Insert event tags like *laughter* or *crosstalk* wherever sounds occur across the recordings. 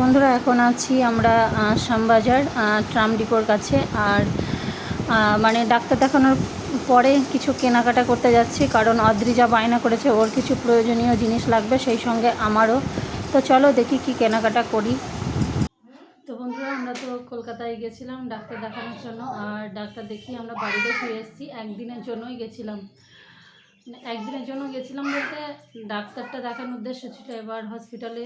বন্ধুরা, এখন আছি আমরা শ্যামবাজার ট্রাম ডিপোর কাছে। আর মানে ডাক্তার দেখানোর পরে কিছু কেনাকাটা করতে যাচ্ছি, কারণ অদ্রিজা বায়না করেছে, ওর কিছু প্রয়োজনীয় জিনিস লাগবে, সেই সঙ্গে আমারও। তো চলো দেখি কি কেনাকাটা করি। তো বন্ধুরা, আমরা তো কলকাতায় গেছিলাম ডাক্তার দেখানোর জন্য, আর ডাক্তার দেখিয়ে আমরা বাড়িতে ফিরে এসেছি। একদিনের জন্যই গেছিলাম। একদিনের জন্য গেছিলাম বলতে ডাক্তারটা দেখানোর উদ্দেশ্য ছিল এবার হসপিটালে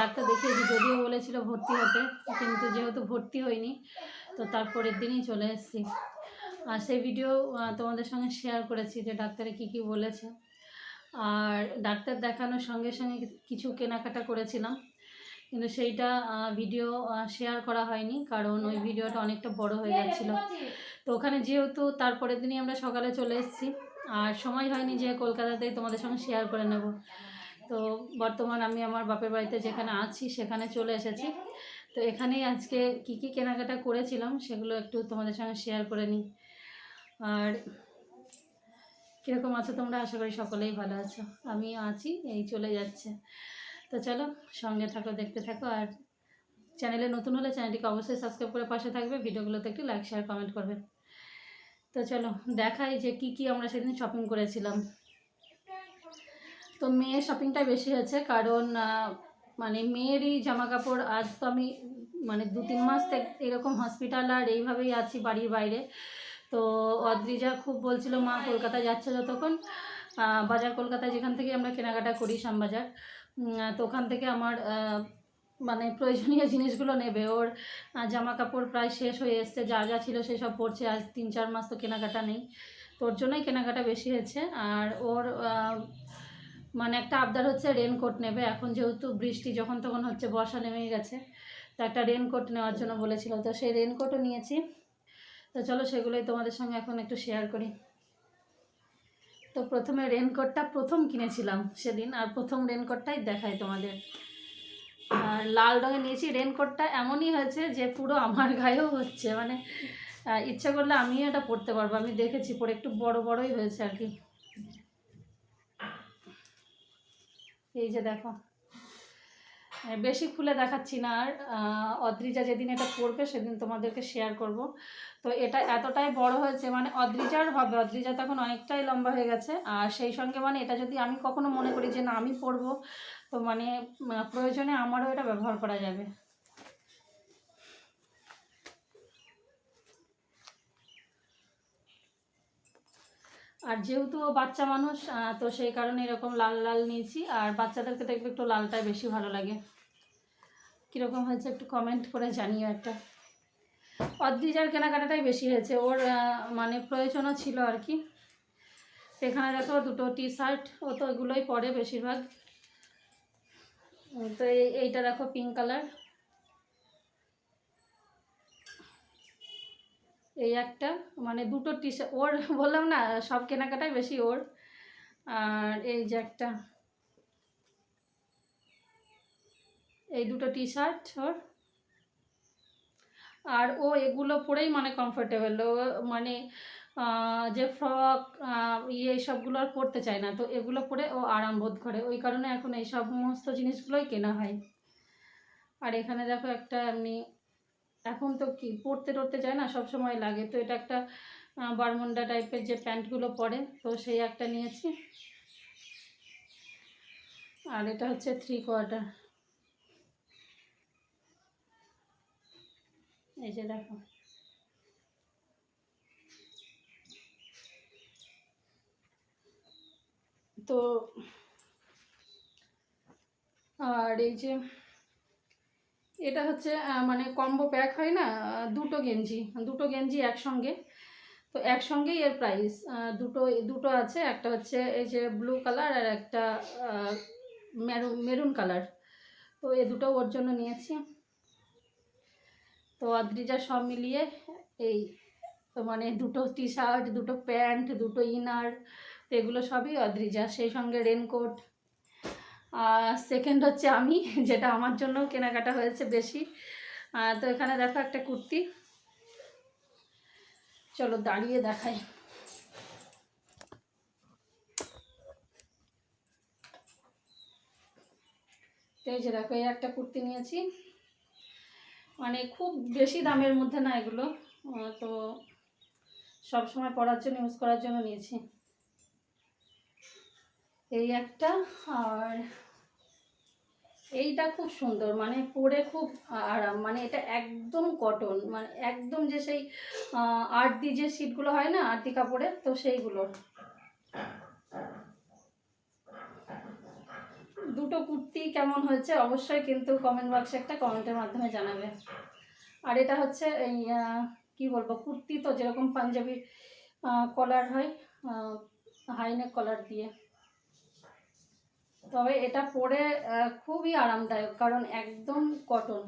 ডাক্তার দেখিয়েছি, যদিও বলেছিল ভর্তি হতে কিন্তু যেহেতু ভর্তি হয়নি, তো তারপরের দিনই চলে এসেছি। আর সেই ভিডিও তোমাদের সঙ্গে শেয়ার করেছি যে ডাক্তারে কী কী বলেছে। আর ডাক্তার দেখানোর সঙ্গে সঙ্গে কিছু কেনাকাটা করেছিলাম, কিন্তু সেইটা ভিডিও শেয়ার করা হয়নি, কারণ ওই ভিডিওটা অনেকটা বড় হয়ে যাচ্ছিল তো ওখানে যেহেতু তারপরের দিনই আমরা সকালে চলে এসেছি আর সময় হয়নি যে কলকাতাতেই তোমাদের সঙ্গে শেয়ার করে নেব। তো বর্তমান আমি আমার বাপের বাড়িতে যেখানে আছি, সেখানে চলে এসেছি। তো এখানেই আজকে কি কি কেনাকাটা করেছিলাম, সেগুলো একটু তোমাদের সঙ্গে শেয়ার করে নিই। আর কীরকম আছো তোমরা? আশা করি সকলেই ভালো আছো। আমি আছি, এই চলে যাচ্ছে। তো চলো, সঙ্গে থাকো, দেখতে থাকো। আর চ্যানেলে নতুন হলে চ্যানেলটিকে অবশ্যই সাবস্ক্রাইব করে পাশে থাকবে। ভিডিওগুলোতে একটু লাইক শেয়ার কমেন্ট করবে। তো চলো দেখাই যে কি কি আমরা সেদিন শপিং করেছিলাম। তো মেয়ের শপিংটাই বেশি হয়েছে কারণ মানে মেয়েরই জামা কাপড় আজ তো আমি মানে দু তিন মাস থেকে এরকম হসপিটাল আর এইভাবেই আছি বাড়ির বাইরে। তো অদ্রিজা খুব বলছিল, মা কলকাতায় যাচ্ছে যতক্ষণ বাজার কলকাতায় যেখান থেকে আমরা কেনাকাটা করি, শ্যামবাজার। তো ওখান থেকে আমার মানে প্রয়োজনীয় জিনিসগুলো নেবে। ওর জামা কাপড় প্রায় শেষ হয়ে এসছে, যা যা ছিল সেসব পড়ছে আজ তিন চার মাস তো কেনাকাটা নেই। তোর জন্যই কেনাকাটা বেশি হয়েছে। আর ওর মানে একটা আবদার হচ্ছে রেনকোট নেবে। এখন যেহেতু বৃষ্টি যখন তখন হচ্ছে, বর্ষা নেমেই গেছে। তো একটা রেনকোট নেওয়ার জন্য বলেছিল। তো সেই রেনকোটও নিয়েছি। তো চলো সেগুলোই তোমাদের সঙ্গে এখন একটু শেয়ার করি। তো প্রথমে রেনকোটটা প্রথম কিনেছিলাম সেদিন। আর প্রথম রেনকোটটাই দেখাই তোমাদের। লাল রঙে নিয়েছি। রেনকোটটা এমনই হয়েছে যে পুরো আমার গায়েও হচ্ছে। মানে ইচ্ছা করলে আমিও এটা পরতে পারব। আমি দেখেছি, পরে একটু বড় বড়ই হয়েছে আর কি। এই যে দেখো। বেশি খুলে দেখাচ্ছি না আর অদ্রিজা যেদিন এটা পড়বে সেদিন তোমাদেরকে শেয়ার করব। তো এটা এতটাই বড় হয়েছে মানে অদ্রিজার হবে। অদ্রিজা তখন অনেকটাই লম্বা হয়ে গেছে। আর সেই সঙ্গে মানে এটা যদি আমি কখনো মনে করি যে না, আমি পরবো তো মানে প্রয়োজনে আমারও এটা ব্যবহার করা যাবে। আর যেহেতু ও বাচ্চা মানুষ তো সেই কারণে এরকম লাল লাল নিয়েছি, আর বাচ্চাদেরকে দেখবে একটু লালটাই বেশি ভালো লাগে। কীরকম হয়েছে একটু কমেন্ট করে জানিও একটা। অদ্রিজার কেনাকাটাটাই বেশি হয়েছে, ওর মানে প্রয়োজনও ছিল আর কি। এখানে দেখো দুটো টি শার্ট ও তো এগুলোই পরে বেশিরভাগ। তো এই, এইটা দেখো পিঙ্ক কালার এই একটা মানে দুটো টি শার্ট ওর *laughs* বললাম না, সব কেনাকাটাই বেশি ওর। আর এই যে একটা, এই দুটো টি শার্ট ওর। আর ও এগুলো পরেই মানে কমফোর্টেবল ও মানে যে ফ্রক ইয়ে সবগুলো আর পরতে চায় না। তো এগুলো পরে ও আরাম বোধ করে। ওই কারণে এখন এই সমস্ত জিনিসগুলোই কেনা হয়। আর এখানে দেখো একটা এমনি, এখন তো কি, পরতে টরতে যায় না, সব সময় লাগে। তো এটা একটা বারমুন্ডা টাইপের যে প্যান্টগুলো পরে, তো সেই একটা নিয়েছি। আর এটা হচ্ছে থ্রি কোয়ার্টার এই যে দেখো। তো, আর এই যে এটা হচ্ছে মানে কম্বো প্যাক হয় না দুটো গেঞ্জি দুটো গেঞ্জি একসঙ্গে। তো একসঙ্গেই এর প্রাইস দুটো দুটো আছে, একটা হচ্ছে এই যে ব্লু কালার আর একটা মেরুন মেরুন কালার তো এই দুটো ওর জন্য নিয়েছি। তো আদ্রিজা সব মিলিয়ে এই মানে দুটো টি শার্ট দুটো প্যান্ট দুটো ইনার এগুলো সবই অদ্রিজা, সেই সঙ্গে রেনকোট সেকেন্ড হচ্ছে আমি, যেটা আমার জন্য কেনাকাটা হয়েছে বেশি। তো এখানে দেখো একটা কুর্তি। চলো দাঁড়িয়ে দেখাই। এই যে দেখো, এই একটা কুর্তি নিয়েছি। মানে খুব বেশি দামের মধ্যে না এগুলো। তো সব সময় পরার জন্য ইউজ করার জন্য নিয়েছি। এই একটা আর এইটা খুব সুন্দর মানে পরে খুব আরাম মানে এটা একদম কটন মানে একদম যে সেই আটদি যে সিটগুলো হয় না আটদি কাপড়ের, তো সেইগুলোর। দুটো কুর্তি কেমন হয়েছে অবশ্যই কিন্তু কমেন্ট বক্সে একটা কমেন্টের মাধ্যমে জানাবে। আর এটা হচ্ছে এই কী বলব, কুর্তি তো যেরকম পাঞ্জাবি কলার হয় হাইনেক কলার দিয়ে। তবে এটা পরে খুবই আরামদায়ক, কারণ একদম কটন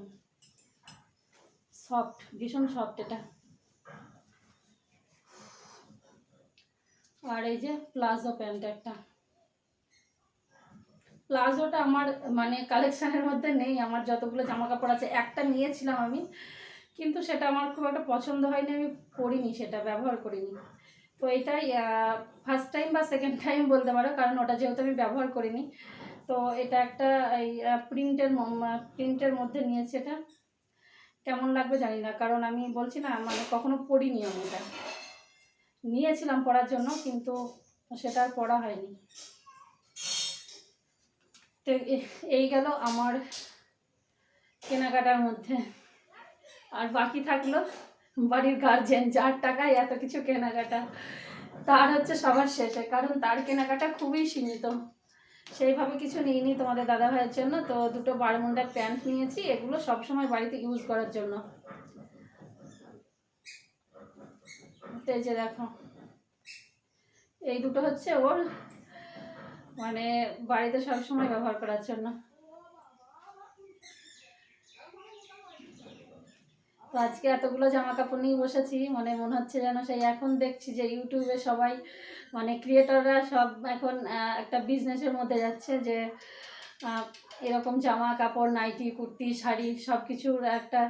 সফট ভীষণ সফট এটা। আর এই যে প্লাজো প্যান্ট একটা। প্লাজোটা আমার মানে কালেকশানের মধ্যে নেই, আমার যতগুলো জামা কাপড় আছে, একটা নিয়েছিলাম আমি, কিন্তু সেটা আমার খুব একটা পছন্দ হয়নি, আমি পরিনি সেটা, ব্যবহার করিনি। তো এটাই ফার্স্ট টাইম বা সেকেন্ড টাইম বলতে পারো, কারণ ওটা যেহেতু আমি ব্যবহার করিনি। তো এটা একটা, এই প্রিন্টের প্রিন্টের মধ্যে নিয়েছে এটা। কেমন লাগবে জানি না, কারণ আমি বলছি না মানে কখনো পরিনি আমি এটা। নিয়েছিলাম পড়ার জন্য, কিন্তু সেটা আর পড়া হয়নি। তো এই গেল আমার কেনাকাটার মধ্যে। আর বাকি থাকল বাড়ির গার্জেন যার টাকায় এত কিছু কেনাকাটা, তার হচ্ছে সবার শেষে। কারণ তার কেনাকাটা খুবই সীমিত। সেইভাবে কিছু নিইনি তোমাদের দাদা ভাইয়ের জন্য। তো দুটো বারমুন্ডার প্যান্ট নিয়েছি, এগুলো সবসময় বাড়িতে ইউজ করার জন্য। দেখো। এই দুটো হচ্ছে ওর মানে বাড়িতে সবসময় ব্যবহার করার জন্য। তো আজকে এতগুলো জামা কাপড় নিয়ে বসেছি মানে মনে হচ্ছে যেন সেই এখন দেখছি যে ইউটিউবে সবাই মানে ক্রিয়েটররা সব এখন একটা বিজনেসের মধ্যে যাচ্ছে যে এরকম জামা কাপড় নাইটি কুর্তি, শাড়ি সব কিছুর একটা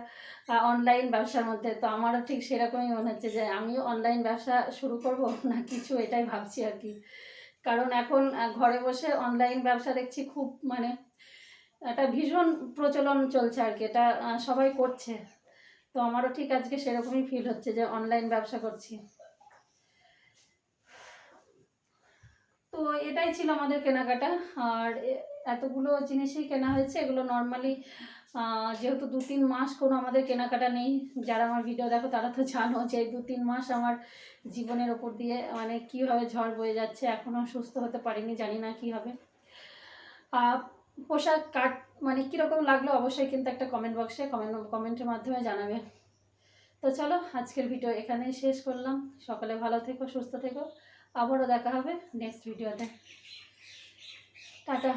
অনলাইন ব্যবসার মধ্যে। তো আমারও ঠিক সেরকমই মনে হচ্ছে যে আমিও অনলাইন ব্যবসা শুরু করব *laughs* না কিছু, এটাই ভাবছি আর কি। কারণ এখন ঘরে বসে অনলাইন ব্যবসা দেখছি খুব মানে একটা ভীষণ প্রচলন চলছে আর কি। এটা সবাই করছে। তো আমারও ঠিক আজকে সেরকমই ফিল হচ্ছে যে অনলাইন ব্যবসা করছি। তো এটাই ছিল আমাদের কেনাকাটা। আর এতগুলো জিনিসই কেনা হয়েছে, এগুলো নর্মালি যেহেতু দু তিন মাস কোনো আমাদের কেনাকাটা নেই, যারা আমার ভিডিও দেখো তারা তো জানো যে দু তিন মাস আমার জীবনের ওপর দিয়ে মানে কীভাবে ঝড় বয়ে যাচ্ছে এখনও সুস্থ হতে পারিনি, জানি না কী হবে। পোশাক কাট মানে কীরকম লাগল অবশ্যই কিন্তু একটা কমেন্ট বক্সে কমেন্ট কমেন্টের মাধ্যমে জানাবে। তো চলো, আজকের ভিডিও এখানেই শেষ করলাম। সকালে ভালো থেকো, সুস্থ থেকো। আবারও দেখা হবে নেক্সট ভিডিওতে টাটা।